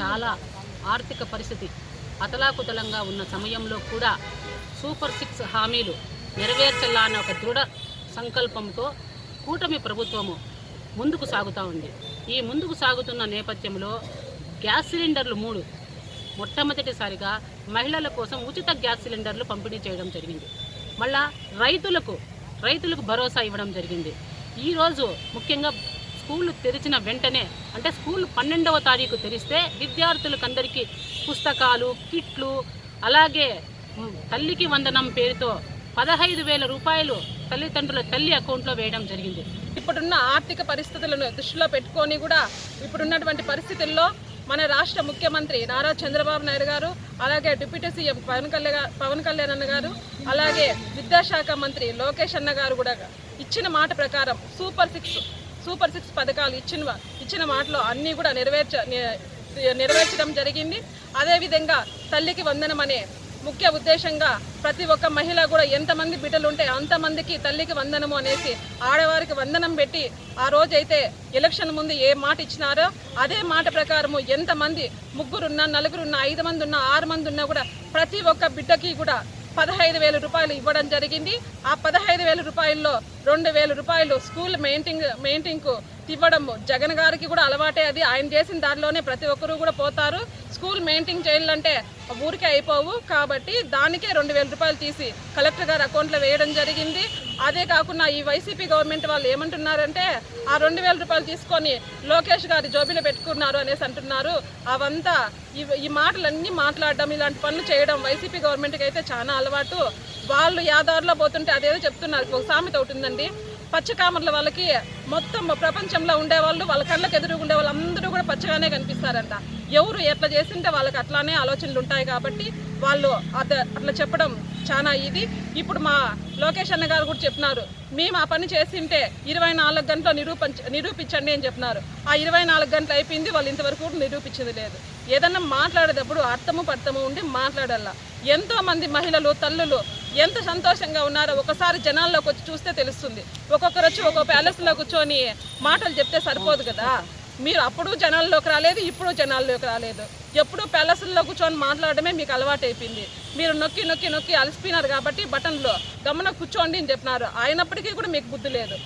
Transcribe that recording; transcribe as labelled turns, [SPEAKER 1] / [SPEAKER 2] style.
[SPEAKER 1] చాలా ఆర్థిక పరిస్థితి అతలాకుతలంగా ఉన్న సమయంలో కూడా సూపర్ సిక్స్ హామీలు నెరవేర్చాలా అన్న ఒక దృఢ సంకల్పంతో కూటమి ప్రభుత్వము ముందుకు సాగుతూ ఉంది. ఈ ముందుకు సాగుతున్న నేపథ్యంలో గ్యాస్ సిలిండర్లు మూడు. మొట్టమొదటిసారిగా మహిళల కోసం ఉచిత గ్యాస్ సిలిండర్లు పంపిణీ చేయడం జరిగింది. మళ్ళా రైతులకు రైతులకు భరోసా ఇవ్వడం జరిగింది. ఈరోజు ముఖ్యంగా స్కూళ్ళు తెరిచిన వెంటనే అంటే స్కూల్ పన్నెండవ తారీఖు తెరిస్తే విద్యార్థులకందరికీ పుస్తకాలు కిట్లు అలాగే తల్లికి వందనం పేరుతో పదహైదు వేల రూపాయలు తల్లిదండ్రుల తల్లి అకౌంట్లో వేయడం జరిగింది.
[SPEAKER 2] ఇప్పుడున్న ఆర్థిక పరిస్థితులను దృష్టిలో పెట్టుకొని కూడా ఇప్పుడున్నటువంటి పరిస్థితుల్లో మన రాష్ట్ర ముఖ్యమంత్రి నారా చంద్రబాబు నాయుడు గారు అలాగే డిప్యూటీ సీఎం పవన్ కళ్యాణ్ పవన్ కళ్యాణ్ అన్న గారు అలాగే విద్యాశాఖ మంత్రి లోకేష్ అన్న గారు కూడా ఇచ్చిన మాట ప్రకారం సూపర్ సిక్స్ సూపర్ సిక్స్ పథకాలు ఇచ్చిన ఇచ్చిన మాటలో అన్నీ కూడా నెరవేర్చ నెరవేర్చడం జరిగింది. అదేవిధంగా తల్లికి వందనం అనే ముఖ్య ఉద్దేశంగా ప్రతి ఒక్క మహిళ కూడా ఎంతమంది బిడ్డలు ఉంటే అంతమందికి తల్లికి వందనము అనేసి ఆడవారికి వందనం పెట్టి ఆ రోజైతే ఎలక్షన్ ముందు ఏ మాట ఇచ్చినారో అదే మాట ప్రకారము ఎంతమంది ముగ్గురున్నా నలుగురున్నా ఐదు మంది ఉన్నా ఆరు మంది ఉన్నా కూడా ప్రతి ఒక్క బిడ్డకి కూడా పదహైదు వేల రూపాయలు ఇవ్వడం జరిగింది. ఆ పదహైదు వేల రూపాయల్లో రెండు వేల రూపాయలు స్కూల్ మెయింటింగ్ మెయింటింగ్కు ఇవ్వడం జగన్ గారికి కూడా అలవాటే అది. ఆయన చేసిన దారిలోనే ప్రతి ఒక్కరూ కూడా పోతారు. స్కూల్ మెయింటైన్ చేయాలంటే ఊరికే అయిపోవు. కాబట్టి దానికే రెండు వేల రూపాయలు తీసి కలెక్టర్ గారి అకౌంట్లో వేయడం జరిగింది. అదే కాకుండా ఈ వైసీపీ గవర్నమెంట్ వాళ్ళు ఏమంటున్నారంటే ఆ రెండు వేల రూపాయలు తీసుకొని లోకేష్ గారి జోబీలో పెట్టుకున్నారు అనేసి అంటున్నారు. అవంతా ఈ ఈ మాటలన్నీ మాట్లాడడం ఇలాంటి పనులు చేయడం వైసీపీ గవర్నమెంట్కి అయితే చాలా అలవాటు. వాళ్ళు యాదారులో పోతుంటే అదేదో చెప్తున్నారు. ఒక సామెత ఒకటి ఉందండి. పచ్చకామర్ల వాళ్ళకి మొత్తం ప్రపంచంలో ఉండేవాళ్ళు వాళ్ళ కళ్ళకి ఎదురు ఉండే వాళ్ళందరూ కూడా పచ్చగానే కనిపిస్తారంట. ఎవరు ఎట్లా చేసింటే వాళ్ళకి అట్లానే ఆలోచనలు ఉంటాయి కాబట్టి వాళ్ళు అద అట్లా చెప్పడం చాలా ఇది ఇప్పుడు మా లోకేష్ అన్న గారు కూడా చెప్పినారు మేము ఆ పని చేసింటే ఇరవై నాలుగు గంటలు నిరూపించ నిరూపించండి అని చెప్పినారు. ఆ ఇరవై నాలుగు గంటలు అయిపోయింది వాళ్ళు ఇంతవరకు కూడా నిరూపించింది లేదు. ఏదన్నా మాట్లాడేటప్పుడు అర్థము పర్థము ఉండి మాట్లాడాల. ఎంతో మంది మహిళలు తల్లులు ఎంత సంతోషంగా ఉన్నారో ఒకసారి జనాల్లోకి వచ్చి చూస్తే తెలుస్తుంది. ఒక్కొక్కరు వచ్చి ఒక్కొక్క ప్యాలెస్లో కూర్చొని మాటలు చెప్తే సరిపోదు కదా. మీరు అప్పుడు జనాల్లోకి రాలేదు ఇప్పుడు జనాల్లోకి రాలేదు. ఎప్పుడు ప్యాలెస్లో కూర్చొని మాట్లాడడమే మీకు అలవాటు అయిపోయింది మీరు నొక్కి నొక్కి నొక్కి అలసిపోయినారు కాబట్టి బటన్లో గమన కూర్చోండి అని చెప్పినారు. అయినప్పటికీ కూడా మీకు బుద్ధి లేదు.